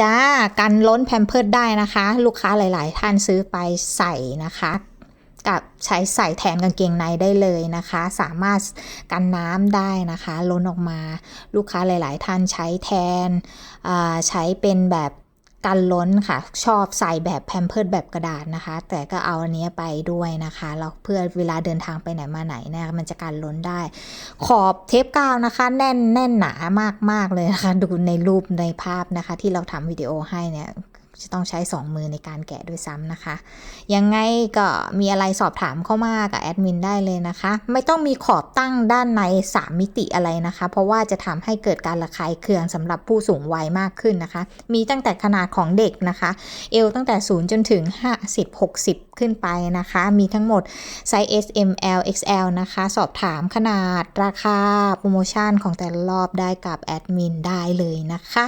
จ้า กันล้นแพมเพิร์ดได้นะคะ ลูกค้าหลาย ๆ ท่านซื้อไปใส่นะคะ กับใช้ใส่แทนกางเกงในได้เลยนะคะ สามารถกันน้ำได้นะคะ ล้นออกมา ลูกค้าหลาย ๆ ท่านใช้แทนอ่าใช้เป็นแบบ กันล้นค่ะ ชอบใส่แบบแพมเพิร์ดแบบกระดาษนะคะ แต่ก็เอาอันนี้ไปด้วยนะคะแล้วเพื่อเวลาเดินทางไปไหนมาไหนเนี่ยมันจะกันล้นได้ ขอบเทปกาวนะคะ แน่นแน่นหนามากมากๆเลยนะคะ ดูในรูปในภาพนะคะ ที่เราทำวิดีโอให้เนี่ย จะต้องใช้ 2 มือในการแกะด้วยซ้ำนะคะ ยังไงก็มีอะไรสอบถามเข้ามากับแอดมินได้เลยนะคะ ไม่ต้องมีขอบตั้งด้านใน 3 มิติอะไรนะคะ เพราะว่าจะทำให้เกิดการระคายเคืองสำหรับผู้สูงวัยมากขึ้นนะคะ มีตั้งแต่ขนาดของเด็กนะคะ เอวตั้งแต่ 0 จนถึง 50 60 ขึ้นไปนะคะ มีทั้งหมดไซส์ S M L X L นะคะ สอบถามขนาดราคาโปรโมชั่นของแต่ละรอบได้กับแอดมินได้เลยนะคะ